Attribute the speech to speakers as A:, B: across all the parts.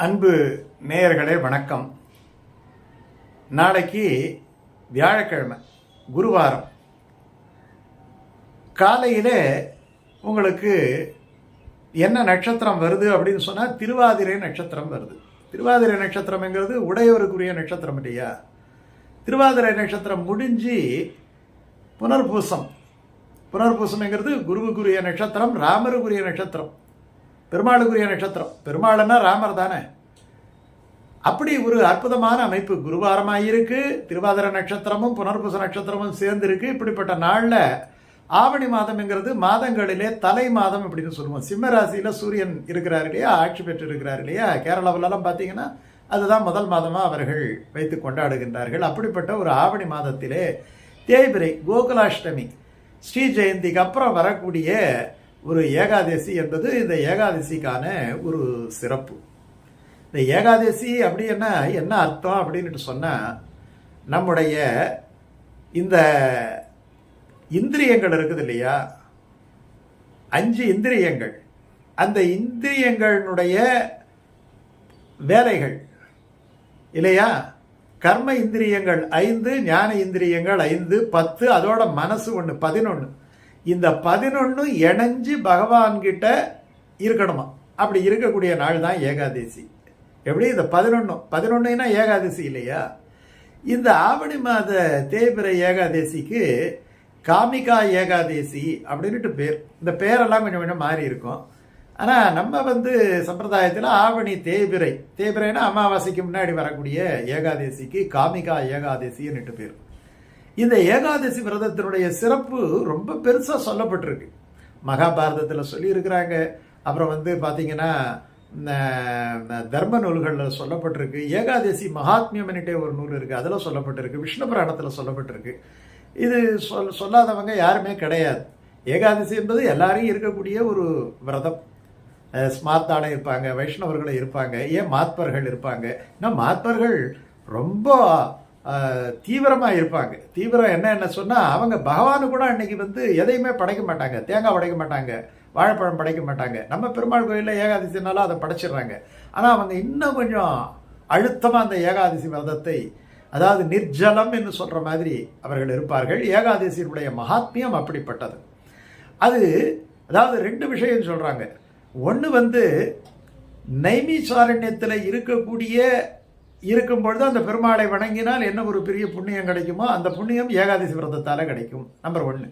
A: அன்பு நேயர்களே வணக்கம். நாளைக்கு வியாழக்கிழமை குருவாரம். காலையிலே உங்களுக்கு என்ன நட்சத்திரம் வருது அப்படின்னு சொன்னால் திருவாதிரை நட்சத்திரம் வருது. திருவாதிரை நட்சத்திரம்ங்கிறது உடையவருக்குரிய நட்சத்திரம் இல்லையா? திருவாதிரை நட்சத்திரம் முடிஞ்சு புனர்பூசம். புனர்பூசம்ங்கிறது குருவுக்குரிய நட்சத்திரம் ராமருக்குரிய நட்சத்திரம். பெருமாளுக்குரிய நட்சத்திரம். பெருமாள்னா ராமர் தானே. அப்படி ஒரு அற்புதமான அமைப்பு குருவாரமாக இருக்குது திருவாதிர நட்சத்திரமும் புனர்பூச நட்சத்திரமும் சேர்ந்துருக்கு. இப்படிப்பட்ட நாளில் ஆவணி மாதம்ங்கிறது மாதங்களிலே தலை மாதம் அப்படின்னு சொல்லுவோம். சிம்மராசியில் சூரியன் இருக்கிறார் இல்லையா ஆட்சி பெற்று இருக்கிறார் இல்லையா கேரளாவிலலாம் பார்த்தீங்கன்னா அதுதான் முதல் மாதமாக அவர்கள் வைத்து கொண்டாடுகின்றார்கள். அப்படிப்பட்ட ஒரு ஆவணி மாதத்திலே தேய்பிரை கோகுலாஷ்டமி ஸ்ரீ ஜெயந்திக்கு அப்புறம் வரக்கூடிய ஒரு ஏகாதசி என்பது இந்த ஏகாதசிக்கான ஒரு சிறப்பு. இந்த ஏகாதசி அப்படின்னா என்ன அர்த்தம் அப்படின்ட்டு சொன்னால் நம்முடைய இந்த இந்திரியங்கள் இருக்குது இல்லையா? அஞ்சு இந்திரியங்கள். அந்த இந்திரியங்களுடைய வேலைகள் இல்லையா? கர்ம இந்திரியங்கள் ஐந்து ஞான இந்திரியங்கள் ஐந்து பத்து அதோட மனசு ஒன்று பதினொன்று இந்த பதினொன்று இணைஞ்சு பகவான்கிட்ட இருக்கணுமா? அப்படி இருக்கக்கூடிய நாள் தான் ஏகாதசி. எப்படி? இந்த பதினொன்று பதினொன்றுனா ஏகாதசி இல்லையா? இந்த ஆவணி மாத தேய்பிரை ஏகாதசிக்கு காமிகா ஏகாதசி அப்படின்ட்டு பேர். இந்த பேரெல்லாம் கொஞ்சம் கொஞ்சம் மாறி இருக்கும். ஆனால் நம்ம வந்து சம்பிரதாயத்தில் ஆவணி தேய்பிரை. தேய்பிரைனா அமாவாசைக்கு முன்னாடி வரக்கூடிய ஏகாதசிக்கு காமிகா ஏகாதசின்னுட்டு பேர். இந்த ஏகாதசி விரதத்தினுடைய சிறப்பு ரொம்ப பெருசாக சொல்லப்பட்டிருக்கு. மகாபாரதத்தில் சொல்லியிருக்கிறாங்க. அப்புறம் வந்து பார்த்தீங்கன்னா தர்ம நூல்களில் சொல்லப்பட்டிருக்கு. ஏகாதசி மகாத்மியம்னுட்டே ஒரு நூல் இருக்குது அதில் சொல்லப்பட்டிருக்கு. விஷ்ணு புராணத்தில் சொல்லப்பட்டிருக்கு. இது சொல் சொல்லாதவங்க யாருமே கிடையாது. ஏகாதசி என்பது எல்லாரையும் இருக்கக்கூடிய ஒரு விரதம். ஸ்மார்த்தான இருப்பாங்க வைஷ்ணவர்களும் இருப்பாங்க ஏன் மாத்பர்கள் இருப்பாங்க? ஏன்னா மாத்பர்கள் ரொம்ப தீவிரமாக இருப்பாங்க. தீவிரம் என்ன என்ன சொன்னால் அவங்க பகவானு கூட அன்னைக்கு வந்து எதையுமே படைக்க மாட்டாங்க. தேங்காய் படைக்க மாட்டாங்க. வாழைப்பழம் படைக்க மாட்டாங்க. நம்ம பெருமாள் கோயிலில் ஏகாதசினாலும் அதை படைச்சிடுறாங்க. ஆனால் அவங்க இன்னும் கொஞ்சம் அழுத்தமாக அந்த ஏகாதசி விரதத்தை அதாவது நிர்ஜலம் என்று சொல்கிற மாதிரி அவர்கள் இருப்பார்கள். ஏகாதசியினுடைய மகாத்மியம் அப்படிப்பட்டது. அது அதாவது ரெண்டு விஷயம் சொல்கிறாங்க ஒன்று வந்து நைமிசாரண்யத்தில் இருக்கக்கூடிய இருக்கும் பொழுது அந்த பெருமாளை வணங்கினால் என்ன ஒரு பெரிய புண்ணியம் கிடைக்குமோ அந்த புண்ணியம் ஏகாதசி விரதத்தால் கிடைக்கும். நம்பர் ஒன்று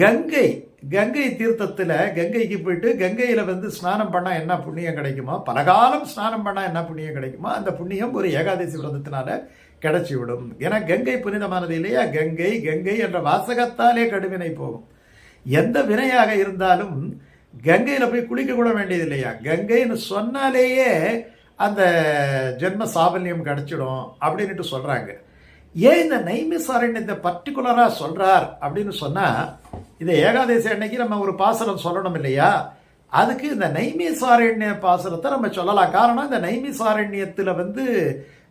A: கங்கை கங்கை தீர்த்தத்தில் கங்கைக்கு போயிட்டு கங்கையில் வந்து ஸ்நானம் பண்ணால் என்ன புண்ணியம் கிடைக்குமோ பலகாலம் ஸ்நானம் பண்ணால் என்ன புண்ணியம் கிடைக்குமோ அந்த புண்ணியம் ஒரு ஏகாதசி விரதத்தினால கிடைச்சி விடும் ஏன்னா கங்கை புனிதமானது இல்லையா? கங்கை கங்கை என்ற வாசகத்தாலே கடுவினை போகும். எந்த வினையாக இருந்தாலும் கங்கையில் போய் குளிக்க கூட வேண்டியது இல்லையா கங்கைன்னு சொன்னாலேயே அந்த ஜென்ம சாபல்யம் கிடச்சிடும் அப்படின்ட்டு சொல்கிறாங்க ஏன் இந்த நைமிசாரண்யத்தை பர்டிகுலராக சொல்கிறார் அப்படின்னு சொன்னால் இந்த ஏகாதசி அன்னைக்கு நம்ம ஒரு பாசனம் சொல்லணும் இல்லையா? அதுக்கு இந்த நைமிசாரண்ய பாசனத்தை நம்ம சொல்லலாம். காரணம் இந்த நைமிசாரண்யத்தில் வந்து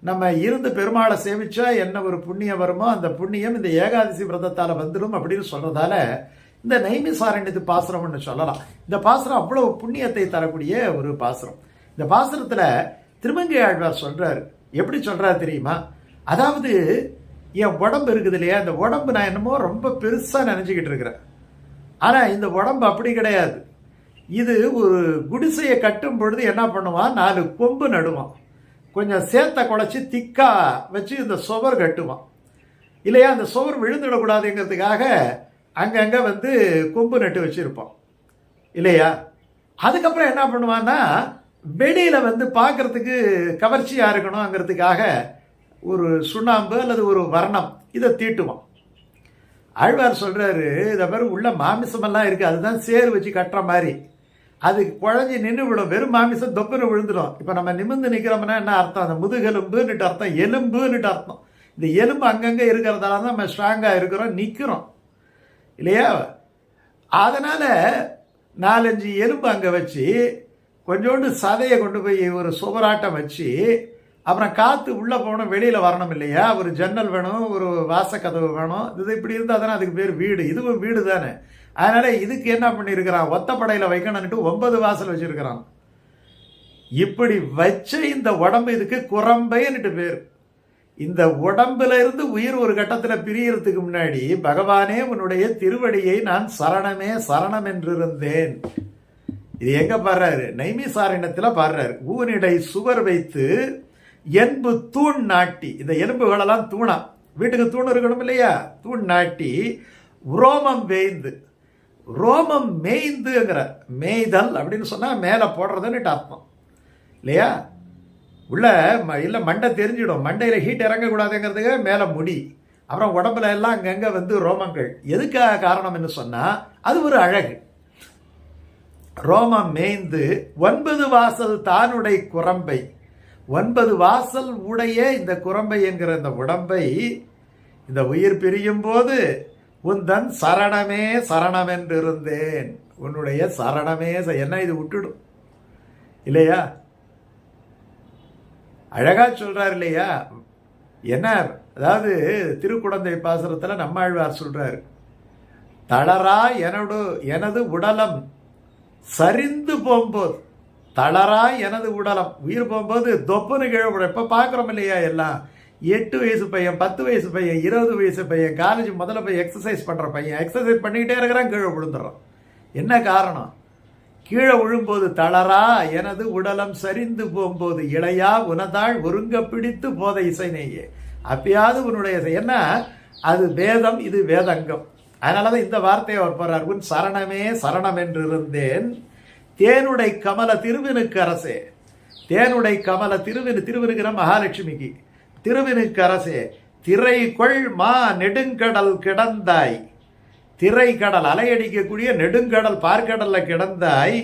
A: நம்ம இருந்து பெருமாளை சேமிச்சா என்ன ஒரு புண்ணியம் வருமோ அந்த புண்ணியம் இந்த ஏகாதசி விரதத்தால் வந்துடும் அப்படின்னு சொல்கிறதால இந்த நைமிசாரண்யத்து பாசனம்னு சொல்லலாம். இந்த பாசனம் அவ்வளோ புண்ணியத்தை தரக்கூடிய ஒரு பாசனம் இந்த பாசுரத்தில் திருமங்கை ஆழ்வார் சொல்கிறார் எப்படி சொல்கிறார் தெரியுமா? அதாவது என் உடம்பு இருக்குது இல்லையா? இந்த உடம்பு நான் என்னமோ ரொம்ப பெருசாக நினச்சிக்கிட்டு இருக்கிறேன். ஆனால் இந்த உடம்பு அப்படி கிடையாது. இது ஒரு குடிசையை கட்டும் பொழுது என்ன பண்ணுவான்? நாலு கொம்பு நடுவான். கொஞ்சம் சேத்த குழச்சி திக்கா வச்சு இந்த சுவர் கட்டுவான். இல்லையா? அந்த சுவர் விழுந்துடக்கூடாதுங்கிறதுக்காக அங்கங்கே வந்து கொம்பு நட்டு வச்சுருப்போம் இல்லையா? அதுக்கப்புறம் என்ன பண்ணுவான்னா வெளியில் வந்து பார்க்குறதுக்கு கவர்ச்சியாக இருக்கணுங்கிறதுக்காக ஒரு சுண்ணாம்பு அல்லது ஒரு வர்ணம் இதை தீட்டுவான் ஆழ்வார் சொல்கிறாரு இதை பேர் உள்ள மாமிசமெல்லாம் இருக்குது அதுதான் சேர் வச்சு கட்டுற மாதிரி. அது குழஞ்சி நின்று விடும் வெறும் மாமிசம் தொப்புன்னு விழுந்துடும். இப்போ நம்ம நிமிந்து நிற்கிறோம்னா என்ன அர்த்தம்? அந்த முதுகெலும்புன்னுட்டு அர்த்தம் எலும்புன்னுட்டு அர்த்தம். இந்த எலும்பு அங்கங்கே இருக்கிறதால தான் நம்ம ஸ்ட்ராங்காக இருக்கிறோம் நிற்கிறோம் இல்லையா? அதனால் நாலஞ்சு எலும்பு அங்கே வச்சு கொஞ்சோண்டு சதையை கொண்டு போய் ஒரு சுவராட்டம் வச்சு அப்புறம் காற்று உள்ளே போகணும் வெளியில் வரணும் இல்லையா? ஒரு ஜன்னல் வேணும் ஒரு வாசக்கதவு வேணும். இது இப்படி இருந்தால் தானே அதுக்கு பேர் வீடு. இதுவும் வீடு தானே. அதனால் இதுக்கு என்ன பண்ணியிருக்கிறான் ஒத்தப்படையில் வைக்கணும்னுட்டு ஒன்பது வாசல் வச்சுருக்கிறான். இப்படி வச்ச இந்த உடம்பு இதுக்கு குரம்பைன்னுட்டு பேர். இந்த உடம்புல இருந்து உயிர் ஒரு கட்டத்தில் பிரியறதுக்கு முன்னாடி பகவானே உன்னுடைய திருவடியை நான் சரணமே சரணம் என்றிருந்தேன். இது எங்க பாடுறாரு? நைமிசாரண்யத்துல பாடுறாரு. ஊனிடை சுவர் வைத்து என்பு தூண் நாட்டி. இந்த எலும்புகளெல்லாம் தூணா. வீட்டுக்கு தூண் இருக்கணும் இல்லையா? தூண் நாட்டி ரோமம் வேய்ந்து. ரோமம் மேய்ந்துங்கிற மேய்தல் அப்படின்னு சொன்னால் மேலே போடுறதுன்னு அர்த்தம். இல்லையா? உள்ள ம- மண்டை தெரிஞ்சிடும். மண்டையில் ஹீட் இறங்கக்கூடாதுங்கிறதுக்கு மேலே முடி. அப்புறம் உடம்புல எல்லாம் அங்கங்கே வந்து ரோமங்கள். எதுக்காக காரணம்னு சொன்னால் அது ஒரு அழகு. ரோமம் மேய்ந்து ஒன்பது வாசல் தானுடைய குரம்பை ஒன்பது வாசல் உடைய இந்த குரம்பை என்கிற இந்த உடம்பை இந்த உயிர் பிரியும் போது உந்தன் சரணமே சரணம் என்றிருந்தேன் உன்னுடைய சரணமே ச- என்ன இது விட்டுடும் இல்லையா? அழகா சொல்றார் இல்லையா? என்ன? அதாவது திருக்குடந்தை பாசுரத்தில் நம்மாழ்வார் சொல்றாரு தளரா எனடு எனது உடலம் சரிந்து போகும்போது தளரா எனது உடலம் உயிர் போகும்போது தொப்புன்னு கீழே இப்போ பார்க்குறோம் இல்லையா எல்லாம்? எட்டு வயசு பையன் பத்து வயசு பையன் இருபது வயசு பையன் காலேஜ் முதல்ல போய் எக்ஸசைஸ் பண்ணுற பையன் எக்ஸசைஸ் பண்ணிக்கிட்டே இருக்கிறான் கீழே விழுந்துடுறான். என்ன காரணம்? கீழே விழும்போது தளரா எனது உடலம் சரிந்து போகும்போது இளையா உனதாள் ஒருங்க பிடித்து போத இசை அப்பயாவது உன்னுடைய இசை. என்ன? அது வேதம் இது வேதங்கம். அதனால தான் இந்த வார்த்தையை அவர் போறார் உன் சரணமே சரணம் என்று இருந்தேன் தேனுடை கமல திருவினுக்கு அரசே. தேனுடை கமல திருவினு திருவினுக்கிற மகாலட்சுமிக்கு. திருவினுக்கு அரசே திரை கொள் மா நெடுங்கடல் கிடந்தாய். திரை கடல் அலையடிக்கக்கூடிய நெடுங்கடல் பார்க்கடல்ல கிடந்தாய்.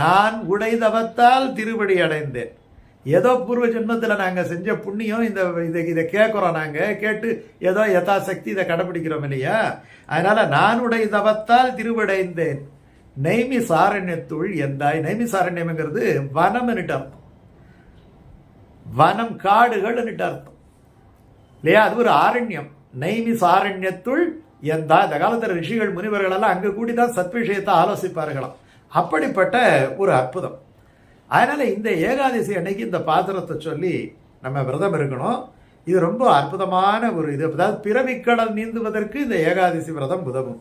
A: நான் உடைதவத்தால் திருவடி அடைந்தேன். ஏதோ பூர்வ ஜென்மத்தில் நாங்கள் செஞ்ச புண்ணியம் இந்த இதை இதை கேட்குறோம் நாங்கள் கேட்டு ஏதோ யதாசக்தி இதை கடைபிடிக்கிறோம் இல்லையா? அதனால் நானுடைய தவத்தால் திருவடைந்தேன். நைமி சாரண்யத்துள் எந்தாய்? நைமி சாரண்யம்ங்கிறது வனம்னுட்டு அர்த்தம். வனம் காடுகள்னுட்டு அர்த்தம். இல்லையா? அது ஒரு ஆரண்யம். நைமி சாரண்யத்துள் எந்தா இந்த காலத்தில் ரிஷிகள் முனிவர்கள் எல்லாம் அங்கே கூடி தான் சத்விஷயத்தை ஆலோசிப்பார்களாம். அப்படிப்பட்ட ஒரு அற்புதம். அதனால் இந்த ஏகாதசி அன்னைக்கு இந்த பாத்திரத்தை சொல்லி நம்ம விரதம் இருக்கணும். இது ரொம்ப அற்புதமான ஒரு இது. அதாவது பிறவிக்கடல் நீந்துவதற்கு இந்த ஏகாதசி விரதம் உதவும்.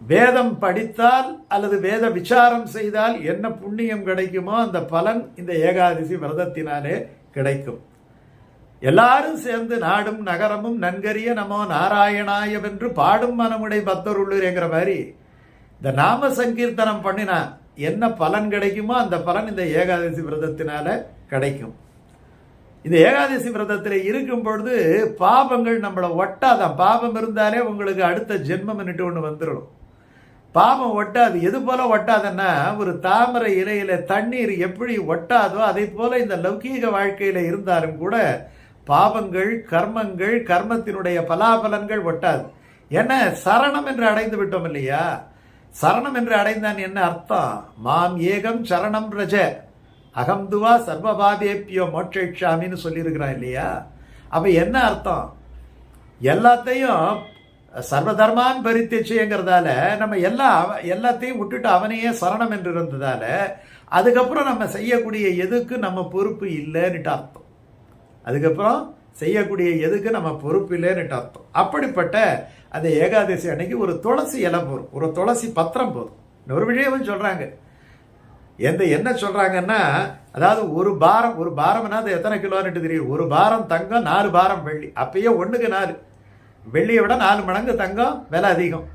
A: வேதம் படித்தால் அல்லது வேத விசாரம் செய்தால் என்ன புண்ணியம் கிடைக்குமோ அந்த பலன் இந்த ஏகாதசி விரதத்தினாலே கிடைக்கும். எல்லாரும் சேர்ந்து நாடும் நகரமும் நன்கரிய நமோ நாராயணாயவென்று பாடும் மனமுடை பக்தர் பக்தருள்ளூர்ங்கிற மாதிரி இந்த நாம சங்கீர்த்தனம் பண்ணினா என்ன பலன் கிடைக்குமோ அந்த பலன் இந்த ஏகாதசி விரதத்தினால கிடைக்கும். இந்த ஏகாதசி விரதத்தில் இருக்கும் பொழுது பாபங்கள் நம்மளை ஒட்டாதான். பாபம் இருந்தாலே உங்களுக்கு அடுத்த ஜென்மம்னுட்டு ஒன்று வந்துடும் பாபம் ஒட்டாது. எது போல ஒட்டாதுன்னா ஒரு தாமரை இலையில தண்ணீர் எப்படி ஒட்டாதோ அதே போல இந்த லௌகீக வாழ்க்கையில இருந்தாலும் கூட பாவங்கள் கர்மங்கள் கர்மத்தினுடைய பலாபலன்கள் ஒட்டாது. என்ன சரணம் என்று அடைந்து விட்டோம் இல்லையா? சரணம் என்று அடைந்தான் என்ன அர்த்தம்? மாம் ஏகம் சரணம் ரஜ. அகம்துவா சர்வபாதேப்பியோ மோட்சாமின்னு சொல்லியிருக்கிறான் இல்லையா? அப்போ என்ன அர்த்தம்? எல்லாத்தையும் சர்வதர்மான் பரித்தேச்சைங்கிறதால நம்ம எல்லா எல்லாத்தையும் விட்டுட்டு அவனையே சரணம் என்று இருந்ததால அதுக்கப்புறம் நம்ம செய்யக்கூடிய எதுக்கு நம்ம பொறுப்பு இல்லைன்னுட்டு அர்த்தம். அதுக்கப்புறம் செய்யக்கூடிய எதுக்கு நம்ம பொறுப்பு இல்லைன்னுட்டு அர்த்தம். அப்படிப்பட்ட அந்த ஏகாதசி அன்னைக்கு ஒரு துளசி இலை போதும். ஒரு துளசி பத்திரம் போதும். இன்னொரு விஷயமும் சொல்கிறாங்க எந்த என்ன சொல்கிறாங்கன்னா அதாவது ஒரு பாரம் ஒரு பாரம்னா அது எத்தனை கிலோன்னுட்டு தெரியும். ஒரு பாரம் தங்கம் நாலு பாரம் வெள்ளி. அப்பயே ஒன்றுக்கு நாலு. வெள்ளியை விட நாலு மடங்கு தங்கம் விலை அதிகம்.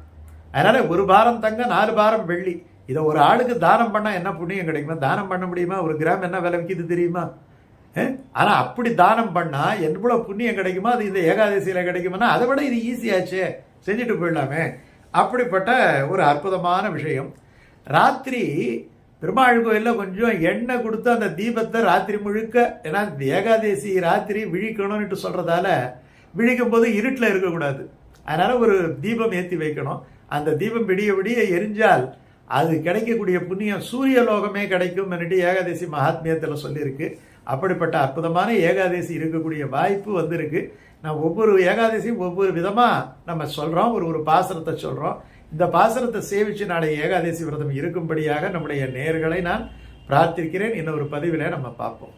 A: அதனால் ஒரு பாரம் தங்கம் நாலு பாரம் வெள்ளி. இதை ஒரு ஆளுக்கு தானம் பண்ணால் என்ன புண்ணியம் கிடைக்குமா? தானம் பண்ண முடியுமா? ஒரு கிராம் என்ன விலை விற்கிது தெரியுமா? ஆனால் அப்படி தானம் பண்ணால் எவ்வளோ புண்ணியம் கிடைக்குமோ அது இந்த ஏகாதசியில் கிடைக்குமோனா அதை விட இது ஈஸியாச்சே செஞ்சுட்டு போயிடலாமே. அப்படிப்பட்ட ஒரு அற்புதமான விஷயம். ராத்திரி பெருமாள் கோயிலில் கொஞ்சம் எண்ணெய் கொடுத்து அந்த தீபத்தை ராத்திரி முழுக்க ஏன்னா இந்த ஏகாதசி ராத்திரி விழிக்கணும்னுட்டு சொல்கிறதால விழிக்கும் போது இருட்டில் இருக்கக்கூடாது. அதனால் ஒரு தீபம் ஏற்றி வைக்கணும். அந்த தீபம் விடிய விடிய எரிஞ்சால் அது கிடைக்கக்கூடிய புண்ணியம் சூரிய லோகமே கிடைக்கும் ஏகாதசி மகாத்மியத்தில் சொல்லியிருக்கு. அப்படிப்பட்ட அற்புதமான ஏகாதசி இருக்கக்கூடிய வாய்ப்பு வந்திருக்கு. நான் ஒவ்வொரு ஏகாதசியும் ஒவ்வொரு விதமாக நம்ம சொல்கிறோம் ஒரு ஒரு பாசனத்தை சொல்கிறோம் இந்த பாசனத்தை சேவித்து நாளை ஏகாதசி விரதம் இருக்கும்படியாக நம்முடைய நேர்களை நான் பிரார்த்திக்கிறேன். இன்னொரு பதிவில் நம்ம பார்ப்போம்.